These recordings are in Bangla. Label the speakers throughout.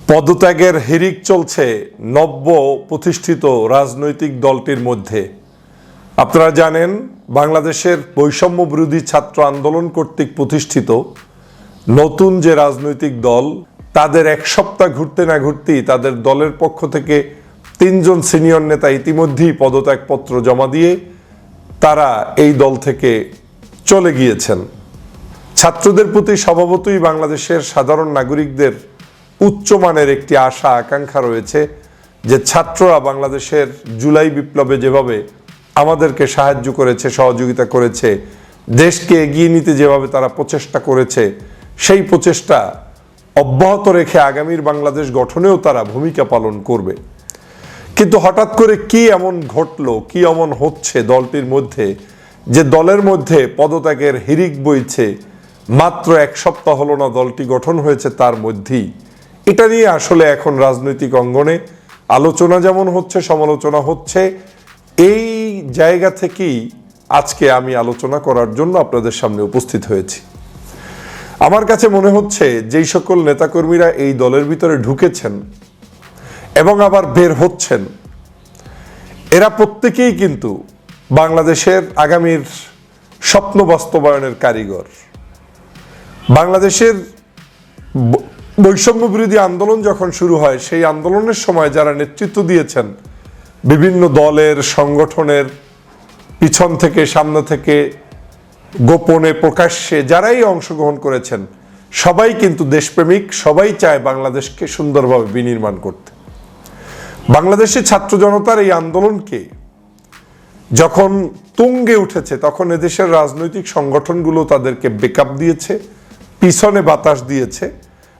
Speaker 1: পদত্যাগের হিরিক চলছে নব্য প্রতিষ্ঠিত রাজনৈতিক দলটির মধ্যে। আপনারা জানেন, বাংলাদেশের বৈষম্য বিরোধী ছাত্র আন্দোলন কর্তৃক প্রতিষ্ঠিত নতুন যে রাজনৈতিক দল, তাদের এক সপ্তাহ ঘুরতে না ঘুরতেই তাদের দলের পক্ষ থেকে তিনজন সিনিয়র নেতা ইতিমধ্যেই পদত্যাগপত্র জমা দিয়ে তারা এই দল থেকে চলে গিয়েছেন। ছাত্রদের প্রতি স্বভাবতই বাংলাদেশের সাধারণ নাগরিকদের উচ্চমানের একটি আশা, আকাঙ্ক্ষা রয়েছে যে ছাত্ররা বাংলাদেশের জুলাই বিপ্লবে যেভাবে আমাদেরকে সাহায্য করেছে, সহযোগিতা করেছে, দেশকে এগিয়ে নিতে যেভাবে তারা প্রচেষ্টা করেছে, সেই প্রচেষ্টা অব্যাহত রেখে আগামীর বাংলাদেশ গঠনেও তারা ভূমিকা পালন করবে। কিন্তু হঠাৎ করে কি এমন ঘটলো, কি এমন হচ্ছে দলটির মধ্যে, যে দলের মধ্যে পদত্যাগের হিরিক বইছে, মাত্র এক সপ্তাহ হলো না দলটি গঠন হয়েছে, তার মধ্যেই এটা নিয়ে আসলে এখন রাজনৈতিক অঙ্গনে আলোচনা যেমন হচ্ছে, সমালোচনা হচ্ছে। এই জায়গা থেকেই আজকে আমি আলোচনা করার জন্য আপনাদের সামনে উপস্থিত হয়েছি। আমার কাছে মনে হচ্ছে যেই সকল নেতাকর্মীরা এই দলের ভিতরে ঢুকেছেন এবং আবার বের হচ্ছেন, এরা প্রত্যেকেই কিন্তু বাংলাদেশের আগামীর স্বপ্ন বাস্তবায়নের কারিগর। বাংলাদেশের বৈষম্য বিরোধী আন্দোলন যখন শুরু হয়, সেই আন্দোলনের সময় যারা নেতৃত্ব দিয়েছেন, বিভিন্ন দলের সংগঠনের পিছন থেকে, সামনে থেকে, গোপনে, প্রকাশ্যে যারাই অংশগ্রহণ করেছেন, সবাই কিন্তু দেশপ্রেমিক, সবাই চায় বাংলাদেশকে সুন্দরভাবে বিনির্মাণ করতে। বাংলাদেশের ছাত্র জনতার এই আন্দোলনকে যখন তুঙ্গে উঠেছে, তখন এদেশের রাজনৈতিক সংগঠনগুলো তাদেরকে বেকআপ দিয়েছে, পিছনে বাতাস দিয়েছে।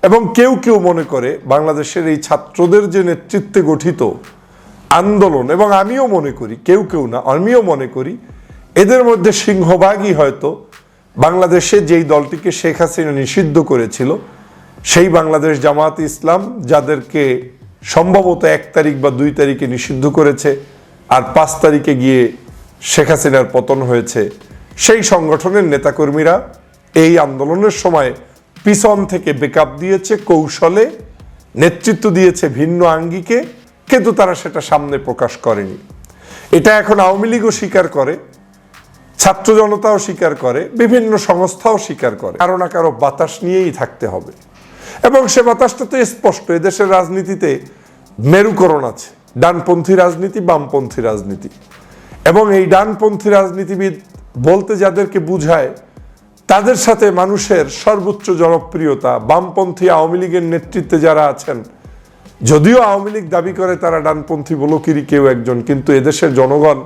Speaker 1: এবং কেউ কেউ মনে করে বাংলাদেশের এই ছাত্রদের যে নেতৃত্বে গঠিত আন্দোলন, এবং আমিও মনে করি, কেউ কেউ না, আমিও মনে করি, এদের মধ্যে সিংহভাগই হয়তো বাংলাদেশে যেই দলটিকে শেখ হাসিনা নিষিদ্ধ করেছিল, সেই বাংলাদেশ জামাত ইসলাম, যাদেরকে সম্ভবত এক তারিখ বা দুই তারিখে নিষিদ্ধ করেছে আর পাঁচ তারিখে গিয়ে শেখ হাসিনার পতন হয়েছে, সেই সংগঠনের নেতাকর্মীরা এই আন্দোলনের সময় পিছন থেকে বেকআপ দিয়েছে, কৌশলে নেতৃত্ব দিয়েছে ভিন্ন আঙ্গিকে, কিন্তু তারা সেটা সামনে প্রকাশ করেনি। এটা এখন আওয়ামী লীগও স্বীকার করে, ছাত্র জনতাও স্বীকার করে, বিভিন্ন সংস্থাও স্বীকার করে। কারও না কারও বাতাস নিয়েই থাকতে হবে। এবং সে বাতাসটা তো স্পষ্ট, এদেশের রাজনীতিতে মেরুকরণ আছে, ডানপন্থী রাজনীতি, বামপন্থী রাজনীতি। এবং এই ডানপন্থী রাজনীতিবিদ বলতে যাদেরকে বুঝায় তাদের সাথে মানুষের সর্বোচ্চ জনপ্রিয়তা, বামপন্থী আওয়ামী লীগের নেতৃত্বে যারা আছেন, যদিও আওয়ামী লীগ দাবি করে তারা ডানপন্থী বলকিরই কেউ একজন, কিন্তু এদেশের জনগণ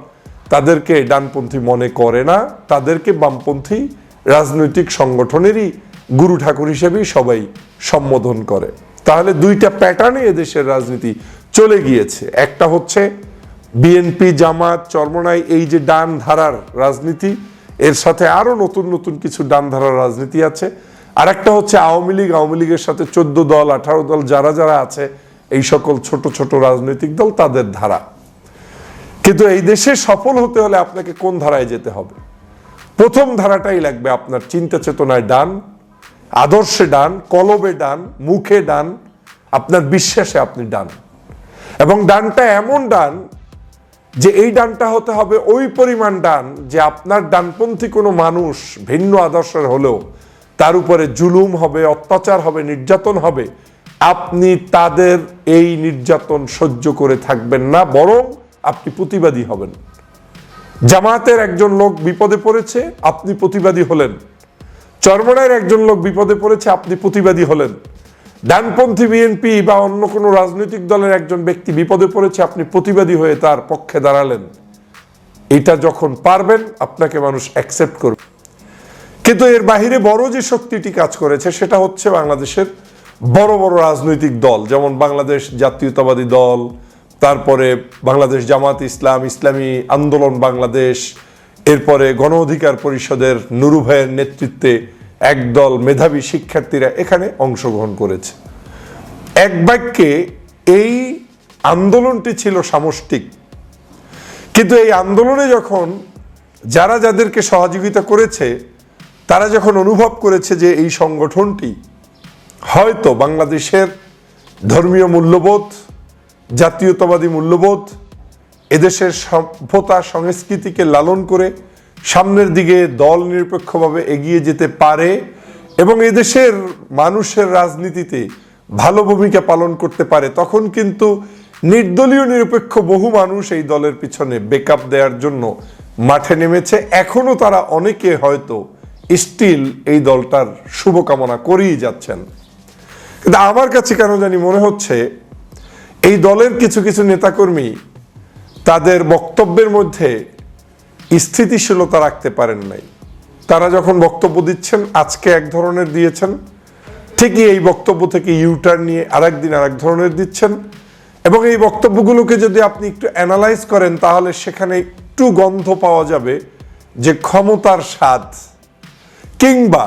Speaker 1: তাদেরকে ডানপন্থী মনে করে না। তাদেরকে বামপন্থী রাজনৈতিক সংগঠনেরই গুরু ঠাকুর হিসেবেই সবাই সম্বোধন করে। তাহলে দুইটা প্যাটার্নে এদেশের রাজনীতি চলে গিয়েছে। একটা হচ্ছে বিএনপি জামাত, চরমনাই এই যে ডান ধারার রাজনীতি এর সাথে আরও নতুন নতুন কিছু ডান ধারার রাজনীতি আছে। আর একটা হচ্ছে আওয়ামী লীগ। আওয়ামী লীগের সাথে চোদ্দ দল, আঠারো দল, যারা যারা আছে, এই সকল ছোট ছোট রাজনৈতিক দল তাদের ধারা। কিন্তু এই দেশে সফল হতে হলে আপনাকে কোন ধারায় যেতে হবে? প্রথম ধারাটাই লাগবে আপনার চিন্তা চেতনায় ডান, আদর্শে ডান কলবে ডান, মুখে ডান, আপনার বিশ্বাসে আপনি ডান। এবং ডানটা এমন ডান যে এই ডানটা হতে হবে, ওই পরিমাণ ডান যে আপনার ডানপন্থী কোনো মানুষ ভিন্ন আদর্শের হলেও তার উপরে জুলুম হবে, অত্যাচার হবে, নির্যাতন হবে, আপনি তাদের এই নির্যাতন সহ্য করে থাকবেন না, বরং আপনি প্রতিবাদী হবেন। জামাতের একজন লোক বিপদে পড়েছে, আপনি প্রতিবাদী হলেন। চরমনায়ের একজন লোক বিপদে পড়েছে, আপনি প্রতিবাদী হলেন। ডানপন্থী বিএনপি বা অন্য কোনো রাজনৈতিক দলের একজন ব্যক্তি বিপদে পড়েছে, আপনি প্রতিবাদী হয়ে তার পক্ষে দাঁড়ালেন। এটা যখন পারবেন, আপনাকে মানুষ অ্যাকসেপ্ট করবে। কিন্তু এর বাহিরে বড় যে শক্তিটি কাজ করেছে, সেটা হচ্ছে বাংলাদেশের বড় বড় রাজনৈতিক দল, যেমন বাংলাদেশ জাতীয়তাবাদী দল, তারপরে বাংলাদেশ জামাত ইসলাম, ইসলামী আন্দোলন বাংলাদেশ, এরপরে গণ অধিকার পরিষদের নুরু ভাইয়ের নেতৃত্বে একদল মেধাবী শিক্ষার্থীরা এখানে অংশগ্রহণ করেছে। এক বাক্যে এই আন্দোলনটি ছিল সামষ্টিক। কিন্তু এই আন্দোলনে যখন যারা যাদেরকে সহযোগিতা করেছে, তারা যখন অনুভব করেছে যে এই সংগঠনটি হয়তো বাংলাদেশের ধর্মীয় মূল্যবোধ, জাতীয়তাবাদী মূল্যবোধ, এদেশের সভ্যতা সংস্কৃতিকে লালন করে সামনের দিকে দল নিরপেক্ষভাবে এগিয়ে যেতে পারে এবং এদেশের মানুষের রাজনীতিতে ভালো ভূমিকা পালন করতে পারে, তখন কিন্তু নির্দলীয় নিরপেক্ষ বহু মানুষ এই দলের পিছনে বেকআপ দেওয়ার জন্য মাঠে নেমেছে। এখনও তারা অনেকে হয়তো স্টিল এই দলটার শুভকামনা করেই যাচ্ছেন। কিন্তু আমার কাছে কেন জানি মনে হচ্ছে, এই দলের কিছু কিছু নেতাকর্মী তাদের বক্তব্যের মধ্যে স্থিতিশীলতা রাখতে পারেন নাই। তারা যখন বক্তব্য দিচ্ছেন, আজকে এক ধরনের দিয়েছেন, ঠিকই এই বক্তব্য থেকে ইউটার নিয়ে আরেক দিন আরেক ধরনের দিচ্ছেন এবং এই বক্তব্যগুলোকে যদি আপনি একটু অ্যানালাইজ করেন, তাহলে সেখানে একটু গন্ধ পাওয়া যাবে যে ক্ষমতার স্বাদ কিংবা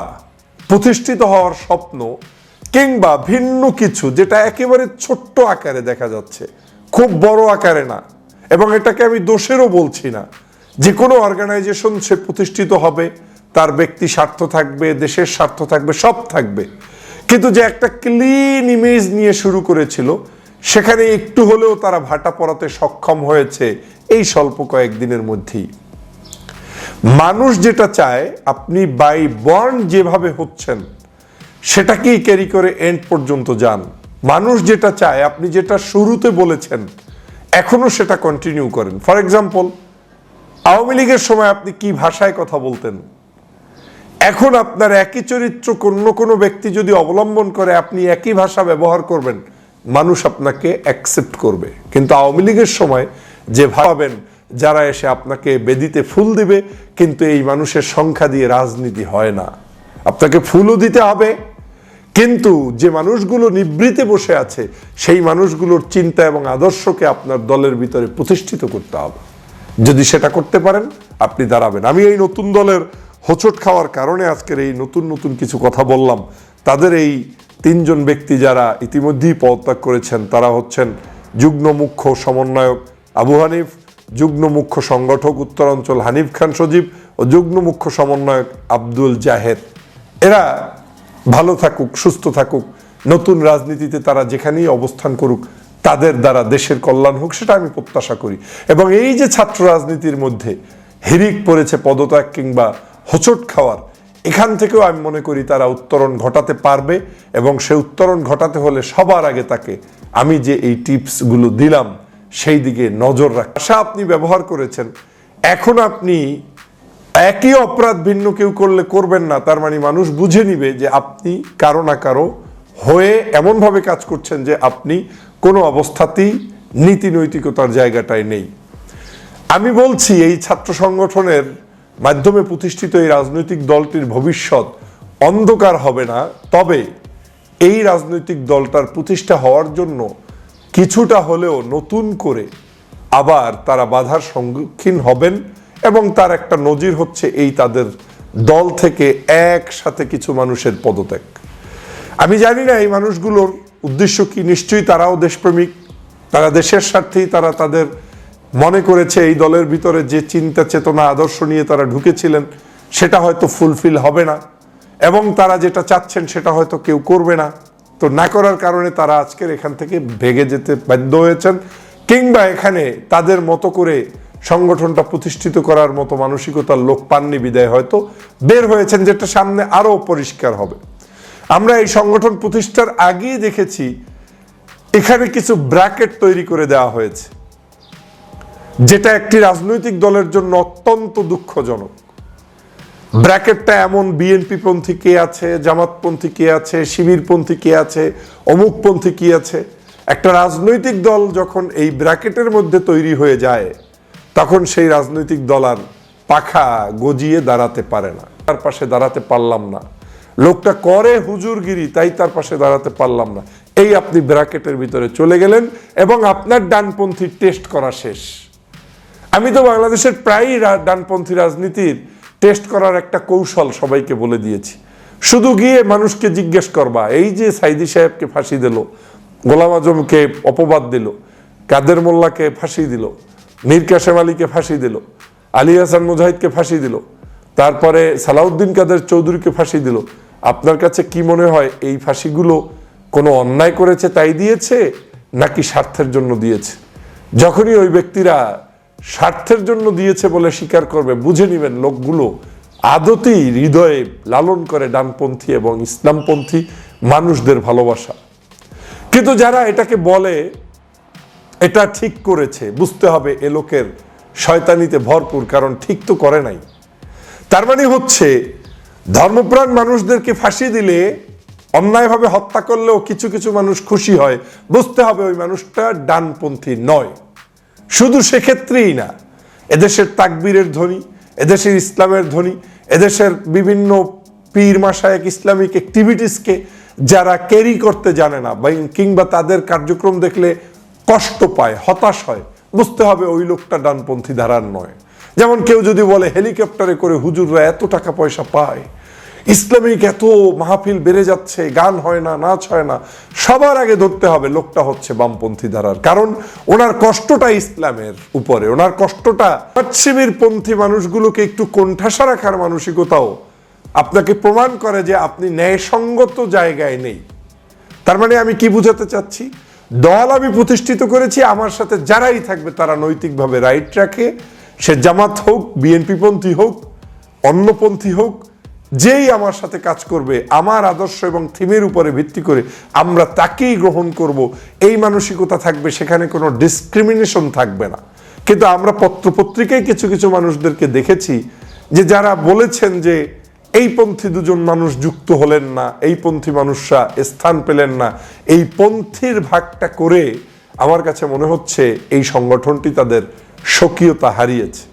Speaker 1: প্রতিষ্ঠিত হওয়ার স্বপ্ন কিংবা ভিন্ন কিছু যেটা একেবারে ছোট্ট আকারে দেখা যাচ্ছে, খুব বড় আকারে না এবং এটাকে আমি দোষেরও বলছি না। যে কোনো অর্গানাইজেশন সে প্রতিষ্ঠিত হবে, তার ব্যক্তি স্বার্থ থাকবে, দেশের স্বার্থ থাকবে, সব থাকবে। কিন্তু যে একটা ক্লিন ইমেজ নিয়ে শুরু করেছিল, সেখানে একটু হলেও তারা ভাটা পড়াতে সক্ষম হয়েছে এই স্বল্প কয়েকদিনের মধ্যেই। মানুষ যেটা চায়, আপনি বাই বর্ন যেভাবে হচ্ছেন, সেটাকেই ক্যারি করে এন্ড পর্যন্ত যান। মানুষ যেটা চায়, আপনি যেটা শুরুতে বলেছেন, এখনও সেটা কন্টিনিউ করেন। ফর এক্সাম্পল আওয়ামী লীগের সময় আপনি কি ভাষায় কথা বলতেন? এখন আপনার একই চরিত্র অন্য কোনো ব্যক্তি যদি অবলম্বন করে, আপনি একই ভাষা ব্যবহার করবেন, মানুষ আপনাকে অ্যাকসেপ্ট করবে। কিন্তু আওয়ামী লীগের সময় যে ভাবেন যারা এসে আপনাকে বেদিতে ফুল দিবে, কিন্তু এই মানুষের সংখ্যা দিয়ে রাজনীতি হয় না। আপনাকে ফুলও দিতে হবে, কিন্তু যে মানুষগুলো নিবৃতে বসে আছে, সেই মানুষগুলোর চিন্তা এবং আদর্শকে আপনার দলের ভিতরে প্রতিষ্ঠিত করতে হবে। যদি সেটা করতে পারেন, আপনি দাঁড়াবেন। আমি এই নতুন দলের হোঁচট খাওয়ার কারণে আজকের এই নতুন নতুন কিছু কথা বললাম। তাদের এই তিনজন ব্যক্তি যারা ইতিমধ্যেই পদত্যাগ করেছেন, তারা হচ্ছেন যুগ্ম মুখ্য সমন্বয়ক আবু হানিফ, যুগ্ম মুখ্য সংগঠক উত্তরাঞ্চল হানিফ খান সজীব ও যুগ্ম মুখ্য সমন্বয়ক আব্দুল জাহেদ। এরা ভালো থাকুক, সুস্থ থাকুক, নতুন রাজনীতিতে তারা যেখানেই অবস্থান করুক তাদের দ্বারা দেশের কল্যাণ হোক, সেটা আমি প্রত্যাশা করি। এবং এই যে ছাত্র রাজনীতির মধ্যে হিরিক পড়েছে পদত্যাগ কিংবা হোঁচট খাওয়ার, এখান থেকেও আমি মনে করি তারা উত্তরণ ঘটাতে পারবে এবং সে উত্তরণ ঘটাতে হলে সবার আগে তাকে আমি যে এই টিপসগুলো দিলাম, সেই দিকে নজর রাখ। আশা আপনি ব্যবহার করেছেন। এখন আপনি একই অপরাধ ভিন্ন কেউ করলে করবেন না, তার মানে মানুষ বুঝে নিবে যে আপনি কারও না কারও হয়ে এমনভাবে কাজ করছেন যে আপনি কোনো অবস্থাতেই নীতি নৈতিকতার জায়গাটায় নেই। আমি বলছি, এই ছাত্র সংগঠনের মাধ্যমে প্রতিষ্ঠিত এই রাজনৈতিক দলটির ভবিষ্যৎ অন্ধকার হবে না। তবে এই রাজনৈতিক দলটার প্রতিষ্ঠা হওয়ার জন্য কিছুটা হলেও নতুন করে আবার তারা বাধার সম্মুখীন হবেন এবং তার একটা নজির হচ্ছে এই তাদের দল থেকে একসাথে কিছু মানুষের পদত্যাগ। আমি জানি না এই মানুষগুলোর উদ্দেশ্য কি? নিশ্চয়ই তারাও দেশপ্রেমিক, তারা দেশের স্বার্থেই তারা তাদের মনে করেছে এই দলের ভিতরে যে চিন্তা, চেতনা, আদর্শ নিয়ে তারা ঢুকেছিলেন, সেটা হয়তো ফুলফিল হবে না। এবং তারা যেটা চাচ্ছেন, সেটা হয়তো কেউ করবে না। তো না করার কারণে তারা আজকের এখান থেকে ভেগে যেতে বাধ্য হয়েছেন, কিংবা এখানে তাদের মতো করে সংগঠনটা প্রতিষ্ঠিত করার মতো মানসিকতার লোক পাননি বিদায় হয়তো। বের হয়েছেন যেটা সামনে আরও পরিষ্কার হবে। আমরা এই সংগঠন প্রতিষ্ঠার আগেই দেখেছি, এখানে কিছু ব্র্যাকেট তৈরি করে দেওয়া হয়েছে, যেটা একটি রাজনৈতিক দলের জন্য অত্যন্ত দুঃখজনক। ব্র্যাকেটটা এমন বিএনপি পন্থী কে আছে, জামাতপন্থী কে আছে, শিবিরপন্থী কে আছে, অমুকপন্থী কি আছে, একটা রাজনৈতিক দল যখন এই ব্র্যাকেটের মধ্যে তৈরি হয়ে যায়, তখন সেই রাজনৈতিক দল আর পাখা গজিয়ে দাঁড়াতে পারে না তার পাশে দাঁড়াতে পারলাম না। লোকটা করে হুজুরগিরি, তাই তার পাশে দাঁড়াতে পারলাম না। এই আপনি ব্র্যাকেটের ভিতরে চলে গেলেন এবং আপনার ডানপন্থী টেস্ট করা শেষ। আমি তো বাংলাদেশের প্রায়ই ডানপন্থী রাজনীতির টেস্ট করার একটা কৌশল সবাইকে বলে দিয়েছি। শুধু গিয়ে মানুষকে জিজ্ঞেস করবা, এই যে সাইদি সাহেবকে ফাঁসি দিল, গোলাম আজমকে অপবাদ দিল, কাদের মোল্লাকে ফাঁসি দিল, মীর কাসেম আলীকে ফাঁসি দিল, আলী হাসান মুজাহিদকে ফাঁসি দিল তারপরে সালাউদ্দিন কাদের চৌধুরীকে ফাঁসি দিল। আপনার কাছে কি মনে হয় এই ফাঁসিগুলো কোনো অন্যায় করেছে, তাই দিয়েছে, নাকি স্বার্থের জন্য দিয়েছে? যখনই ওই ব্যক্তিরা স্বার্থের জন্য দিয়েছে বলে স্বীকার করবে, বুঝে নেবেন লোকগুলো আদতেই হৃদয়ে লালন করে ডানপন্থী এবং ইসলামপন্থী মানুষদের ভালোবাসা। কিন্তু যারা এটাকে বলে, এটা ঠিক করেছে, বুঝতে হবে এ লোকের শয়তানিতে ভরপুর, কারণ ঠিক তো করে নাই। তার মানে হচ্ছে, ধর্মপ্রাণ মানুষদেরকে ফাঁসি দিলে, অন্যায়ভাবে হত্যা করলেও কিছু কিছু মানুষ খুশি হয়। বুঝতে হবে ওই মানুষটা ডানপন্থী নয়। শুধু সেক্ষেত্রেই না, এদেশের তাকবীরের ধ্বনি, এদেশের ইসলামের ধ্বনি, এদেশের বিভিন্ন পীর মাসায়ক ইসলামিক অ্যাক্টিভিটিসকে যারা ক্যারি করতে জানে না বা কিংবা তাদের কার্যক্রম দেখলে কষ্ট পায়, হতাশ হয়, বুঝতে হবে ওই লোকটা ডানপন্থী ধারার নয়। যেমন কেউ যদি বলে হেলিকপ্টারে করে হুজুররা এত টাকা পয়সা পায়, ইসলামিক এত মাহফিল বেড়ে যাচ্ছে, গান হয় না, নাচ হয় না, সবার আগে ধরতে হবে লোকটা হচ্ছে বামপন্থী ধারার। কারণ ওনার কষ্টটা ইসলামের উপরে, ওনার কষ্টটা পশ্চিমের পন্থী মানুষগুলোকে একটু কোণঠাসা রাখার মানসিকতাও আপনাকে প্রমাণ করে যে আপনি ন্যায়সঙ্গত জায়গায় নেই। তার মানে আমি কি বুঝাতে চাচ্ছি? দল আমি প্রতিষ্ঠিত করেছি, আমার সাথে যারাই থাকবে তারা নৈতিকভাবে রাইট রাখে সে জামাত হোক বিএনপি পন্থী হোক অন্যপন্থী হোক, যেই আমার সাথে কাজ করবে, আমার আদর্শ এবং থিমের উপরে ভিত্তি করে আমরা তাকেই গ্রহণ করব। এই মানসিকতা থাকবে, সেখানে কোনো ডিসক্রিমিনেশন থাকবে না। কিন্তু আমরা পত্রপত্রিকায় কিছু কিছু মানুষদেরকে দেখেছি যে যারা বলেছেন যে এই পন্থী দুজন মানুষ যুক্ত হলেন না, এই পন্থী মানুষরা স্থান পেলেন না, এই পন্থীর ভাগটা করে আমার কাছে মনে হচ্ছে এই সংগঠনটি তাদের স্বকীয়তা হারিয়েছে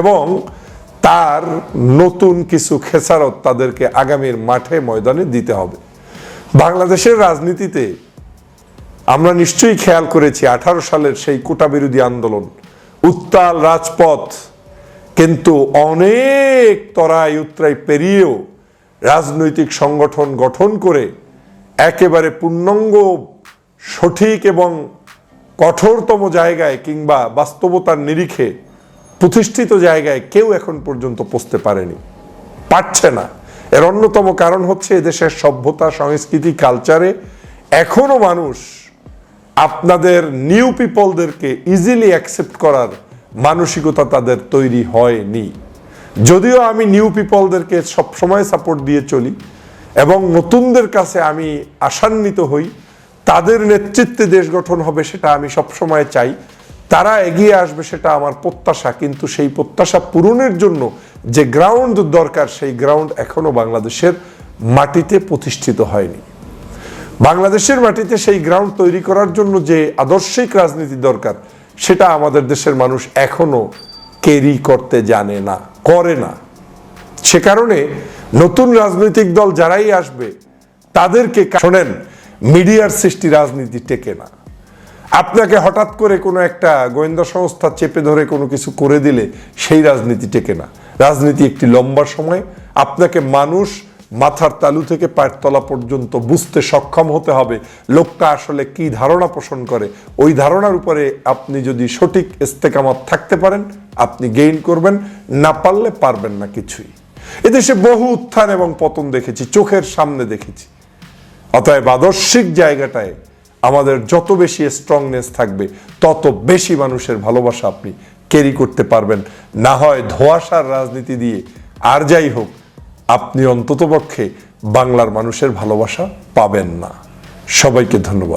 Speaker 1: এবং তার নতুন কিছু খেসারত তাদেরকে আগামীর মাঠে ময়দানে দিতে হবে। বাংলাদেশের রাজনীতিতে আমরা নিশ্চয়ই খেয়াল করেছি আঠারো সালের সেই কোটা বিরোধী আন্দোলন, উত্তাল রাজপথ, কিন্তু অনেক তরাই উত্তরাই পেরিয়েও রাজনৈতিক সংগঠন গঠন করে একেবারে পূর্ণাঙ্গ, সঠিক এবং কঠোরতম জায়গায় কিংবা বাস্তবতার নিরিখে প্রতিষ্ঠিত জায়গায় কেউ এখন পর্যন্ত পৌঁছতে পারেনি। পারছে না। এর অন্যতম কারণ হচ্ছে এদেশের সভ্যতা, সংস্কৃতি কালচারে এখনও মানুষ আপনাদের নিউ পিপলদেরকে ইজিলি অ্যাকসেপ্ট করার মানসিকতা তাদের তৈরি হয়নি। যদিও আমি নিউ পিপলদেরকে সবসময় সাপোর্ট দিয়ে চলি এবং নতুনদের কাছে আমি আশান্বিত হই তাদের নেতৃত্বে দেশ গঠন হবে সেটা আমি সবসময় চাই। তারা এগিয়ে আসবে সেটা আমার প্রত্যাশা, কিন্তু সেই প্রত্যাশা পূরণের জন্য যে গ্রাউন্ড দরকার, সেই গ্রাউন্ড এখনও বাংলাদেশের মাটিতে প্রতিষ্ঠিত হয়নি। বাংলাদেশের মাটিতে সেই গ্রাউন্ড তৈরি করার জন্য যে আদর্শিক রাজনীতি দরকার, সেটা আমাদের দেশের মানুষ এখনও ক্যারি করতে জানে না, করে না। সে কারণে নতুন রাজনৈতিক দল যারাই আসবে, তাদেরকে শোনেন মিডিয়ার সৃষ্টি রাজনীতি টেকে না। আপনাকে হঠাৎ করে কোনো একটা গোয়েন্দা সংস্থা চেপে ধরে কোনো কিছু করে দিলে সেই রাজনীতি টেকে না। রাজনীতি একটি লম্বা সময়। আপনাকে মানুষ মাথার তালু থেকে পায়ের তলা পর্যন্ত বুঝতে সক্ষম হতে হবে লোকটা আসলে কি ধারণা পোষণ করে। ওই ধারণার উপরে আপনি যদি সঠিক ইস্তেকামত থাকতে পারেন, আপনি গেইন করবেন, না পারলে পারবেন না কিছুই। এদেশে বহু উত্থান এবং পতন দেখেছি, চোখের সামনে দেখেছি। অতএব আদর্শিক জায়গাটায় আমাদের যত বেশি স্ট্রংনেস থাকবে, তত বেশি মানুষের ভালোবাসা আপনি ক্যারি করতে পারবেন। না হয় ধোয়াশার রাজনীতি দিয়ে, আর যাই হোক, আপনি অন্ততপক্ষে বাংলার মানুষের ভালোবাসা পাবেন না। সবাইকে ধন্যবাদ।